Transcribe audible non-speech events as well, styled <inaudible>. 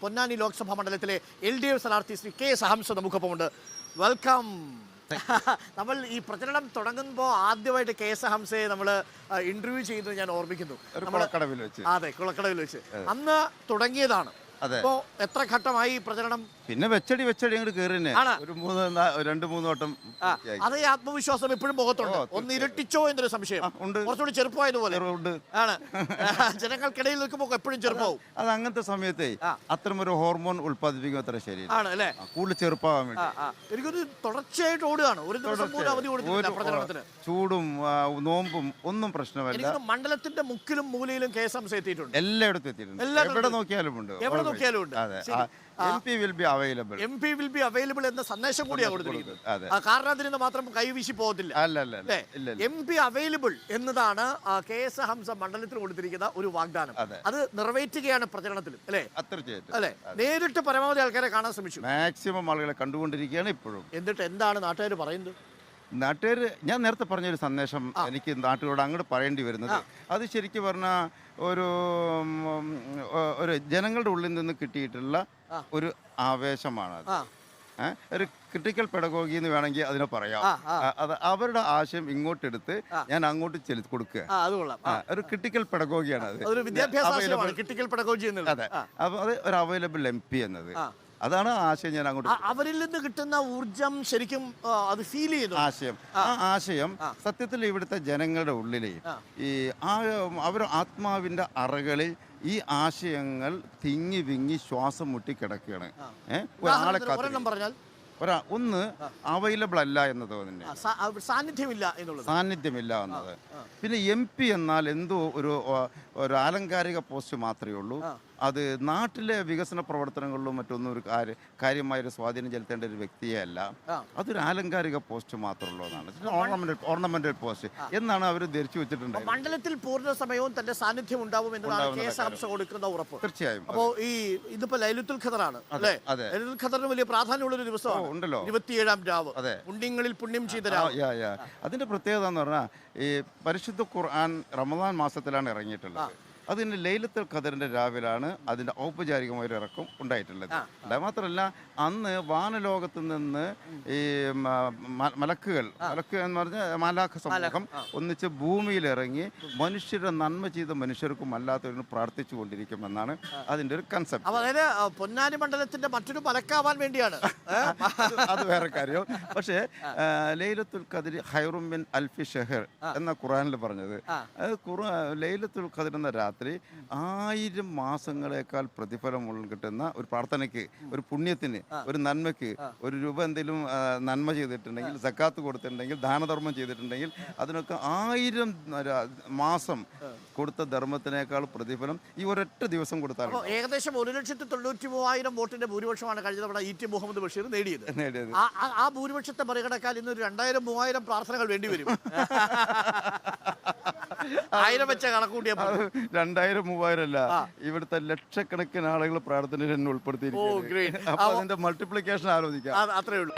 പൊന്നാനി ലോക്സഭാ മണ്ഡലത്തിലെ L D F സ്ഥാനാർത്ഥി Shri K S Hamza നമുക്കൊപ്പമുണ്ട്. വെൽക്കം <laughs> നമ്മൾ ഈ പ്രചരണം തുടങ്ങുമ്പോൾ ആദ്യമായിട്ട് കെ എസ് ഹംസയെ നമ്മൾ ഇന്റർവ്യൂ ചെയ്യുന്നത് ഞാൻ ഓർമ്മിക്കുന്നു. അതെ കുളക്കടവിൽ വെച്ച്. അന്ന് തുടങ്ങിയതാണ്. അപ്പോൾ അപ്പോ എത്ര ഘട്ടമായി പ്രചരണം പിന്നെ വെച്ചടി വെച്ചടി അങ്ങോട്ട് കയറി തന്നെ ആണ്. ഒരു മൂന്ന് നാ- രണ്ട് മൂന്ന് വട്ടം ആ, പൂർത്തിയാക്കി. അത് ഈ ആത്മവിശ്വാസം ഇപ്പോഴും മുഖത്തുണ്ട് ഒന്ന് ഇരട്ടിച്ചോ എന്നൊരു സംശയം. ആ, ഉണ്ട്. കുറച്ചുകൂടി ചെറുപ്പമായതുപോലെ. ഉണ്ട് ആണ്. ജനങ്ങൾക്കിടയിൽ നിൽക്കുമ്പോൾ എപ്പോഴും ചെറുപ്പവും. അത് അങ്ങനത്തെ സമയത്തേ ആ. അത്തരം ഒരു ഹോർമോൺ ഉൽപ്പാദിപ്പിക്കും അത്ര ശരി ആണ് അല്ലേ? കൂടുതൽ ചെറുപ്പാവാൻ വേണ്ടി. ആ. എനിക്കൊരു തുടർച്ചയായിട്ട് ഓടുകയാണ്. ഒരു ദിവസം പോലും അവധി കൊടുത്തിട്ടില്ല ഒരു പ്രചരണത്തിന്. ചൂടും ആ, നോമ്പും ഒന്നും പ്രശ്നമല്ല. മണ്ഡലത്തിന്റെ മുക്കിലും മൂലയിലും കെ എസ് എത്തിയിട്ടുണ്ട്. എല്ലായിടത്തും എത്തിയിട്ടുണ്ട്. എല്ലായിടത്തും എവിടെ നോക്കിയാലും ഉണ്ട്. എവിടെ നോക്കിയാലും ഉണ്ട്. അതെ. ശരി. M P will be available M P will be available എന്ന സന്ദേശം കൂടിയാണ് കൊടുത്തിരിക്കുന്നത് അതെ. ആ, കാരണം അതിൽ മാത്രം കൈവീശി പോകത്തില്ല. അല്ല? എം പി അവൈലബിൾ എന്നതാണ് കെ എസ് ഹംസ മണ്ഡലത്തിൽ കൊടുത്തിരിക്കുന്ന ഒരു വാഗ്ദാനം. അതെ. നിറവേറ്റുകയാണ് പ്രചരണത്തിൽ അല്ലേ? അല്ലേ? നേരിട്ട് പരമാവധി ആൾക്കാരെ കാണാൻ ശ്രമിച്ചു. മാക്സിമം ആളുകളെ കണ്ടുകൊണ്ടിരിക്കുകയാണ് ഇപ്പോഴും. എന്നിട്ട് എന്താണ് നാട്ടുകാർ പറയുന്നത്? നാട്ടുകാർ ഞാൻ നേരത്തെ പറഞ്ഞൊരു സന്ദേശം എനിക്ക് നാട്ടുകാരോട് അങ്ങോട്ട് പറയേണ്ടി വരുന്നത്. അത് ശരിക്കും പറഞ്ഞാൽ ഒരു ഒരു ജനങ്ങളുടെ ഉള്ളിൽ നിന്ന് കിട്ടിയിട്ടുള്ള ഒരു ആവേശമാണ് അത് ഒരു ക്രിട്ടിക്കൽ പെടകോഗി എന്ന് വേണമെങ്കിൽ അതിനെ പറയാം. അത് അവരുടെ ആശയം ഇങ്ങോട്ടെടുത്ത് ഞാൻ അങ്ങോട്ട് ചെലു കൊടുക്കുക. ഒരു ക്രിട്ടിക്കൽ പെടകോഗിയാണ് അത്. അപ്പൊ അത് ഒരു അവൈലബിൾ എം പി എന്നത്. അതാണ് ആശയം ഞാൻ അങ്ങോട്ട് അവരിൽ നിന്ന് കിട്ടുന്ന ഊർജം ശരിക്കും അത് ഫീൽ ചെയ്യുന്നു. ആശയം. ആ. ആശയം സത്യത്തിൽ ഇവിടുത്തെ ജനങ്ങളുടെ ഉള്ളിലെ ഈ ആ അവർ ആത്മാവിന്റെ അറകളിൽ ഈ ആശയങ്ങൾ തിങ്ങി വിങ്ങി ശ്വാസം മുട്ടി കിടക്കുകയാണ്. ഏഹ് ഒരാളെ പറഞ്ഞാൽ? ഒരാ ഒന്ന് അവൈലബിൾ അല്ല എന്നത് തന്നെ. സാന്നിധ്യമില്ല എന്നുള്ളത്. സാന്നിധ്യമില്ല എന്നത്. പിന്നെ എം പി എന്നാൽ എന്തോ ഒരു ഒരു ആലങ്കാരിക പോസ്റ്റ് മാത്രമേ ഉള്ളൂ. അത് നാട്ടിലെ വികസന പ്രവർത്തനങ്ങളിലും മറ്റൊന്നും ഒരു കാര്യ കാര്യമായ ഒരു സ്വാധീനം ചെലുത്തേണ്ട ഒരു വ്യക്തിയല്ല. അതൊരു ആലങ്കാരിക പോസ്റ്റ് മാത്രമുള്ളതാണ്. ഓർണമെന്റൽ ഓർണമെന്റൽ പോസ്റ്റ് എന്നാണ് അവർ ധരിച്ചു വെച്ചിട്ടുണ്ടായത് മണ്ഡലത്തിൽ പൂർണ സമയവും തന്റെ സാന്നിധ്യം ഉണ്ടാവും എന്നതാണ് കെ ഹംസ കൊടുക്കുന്ന ഉറപ്പ്. തീർച്ചയായും അപ്പോ ഈ ഇതിപ്പോ ലൈലുത്തുൽ ഖദറാണ് അല്ലേ. ലൈലുത്തുൽ ഖദറിന് വലിയ പ്രാധാന്യമുള്ള ഒരു ദിവസമാണ് ഉണ്ടല്ലോ. ഇരുപത്തിയേഴാം രാവ്. അതെ. പുണ്യങ്ങളിൽ പുണ്യം ചെയ്ത. അതിന്റെ പ്രത്യേകത എന്ന് പറഞ്ഞാൽ ഈ പരിശുദ്ധ ഖുർആൻ റമദാൻ മാസത്തിലാണ് ഇറങ്ങിയിട്ടുള്ളത്. അതിന്റെ ലൈലത്തുൽ ഖദറിന്റെ രാവിലാണ് അതിന്റെ ഔപചാരികമായ ഒരു ഇറക്കം ഉണ്ടായിട്ടുള്ളത്. അത് മാത്രമല്ല അന്ന് വാനലോകത്ത് നിന്ന് ഈ മലക്കുകൾ മലക്ക് എന്ന് പറഞ്ഞാൽ മാലാഖ സമൂഹം ഒന്നിച്ച് ഭൂമിയിൽ ഇറങ്ങി മനുഷ്യരെ നന്മ ചെയ്ത മനുഷ്യർക്കും അല്ലാത്തവരും പ്രാർത്ഥിച്ചു കൊണ്ടിരിക്കുമെന്നാണ് അതിന്റെ ഒരു കൺസെപ്റ്റ് അതായത് പൊന്നാനി മണ്ഡലത്തിന്റെ മറ്റൊരു മലക്കാവാൻ വേണ്ടിയാണ്. <laughs> അത് വേറെ കാര്യം. പക്ഷേ ലൈലത്തുൽ ഖദർ ഹൈറുമിൻ അൽഫി ഷെഹർ എന്ന ഖുറാനിൽ പറഞ്ഞത്. അത് ഖുറാ ലൈലത്തുൽ ഖദർ എന്ന രാത്രി ആയിരം മാസങ്ങളെക്കാൾ പ്രതിഫലം കിട്ടുന്ന ഒരു പ്രാർത്ഥനയ്ക്ക് ഒരു പുണ്യത്തിന് ഒരു നന്മയ്ക്ക് ഒരു രൂപ എന്തെങ്കിലും നന്മ ചെയ്തിട്ടുണ്ടെങ്കിൽ സക്കാത്ത് കൊടുത്തിട്ടുണ്ടെങ്കിൽ ദാനധർമ്മം ചെയ്തിട്ടുണ്ടെങ്കിൽ അതിനൊക്കെ ആയിരം മാസം കൊടുത്ത ധർമ്മത്തിനേക്കാൾ പ്രതിഫലം ഈ ഒരൊറ്റ ദിവസം കൊടുത്താൽ ഏകദേശം ഒരു ലക്ഷത്തി തൊണ്ണൂറ്റി മൂവായിരം വോട്ടിന്റെ ഭൂരിപക്ഷമാണ് കഴിഞ്ഞ തവണ ഇ ടി മുഹമ്മദ് ബഷീർ നേടിയത്. നേടിയത്. ആ- ഭൂരിപക്ഷത്തെ മറികടക്കാൻ ഇന്ന് ഒരു രണ്ടായിരം മൂവായിരം പ്രാർത്ഥനകൾ വേണ്ടി വരും. <laughs> <laughs> ആയിരം വെച്ച കണക്കൂട്ടിയ രണ്ടായിരം മൂവായിരം അല്ല ഇവിടുത്തെ ലക്ഷക്കണക്കിന് ആളുകൾ പ്രാർത്ഥനയിൽ തന്നെ. ഉൾപ്പെടുത്തിയിരിക്കുന്നത് അതിന്റെ മൾട്ടിപ്ലിക്കേഷൻ ആലോചിക്കാം. അത്രേ ഉള്ളൂ.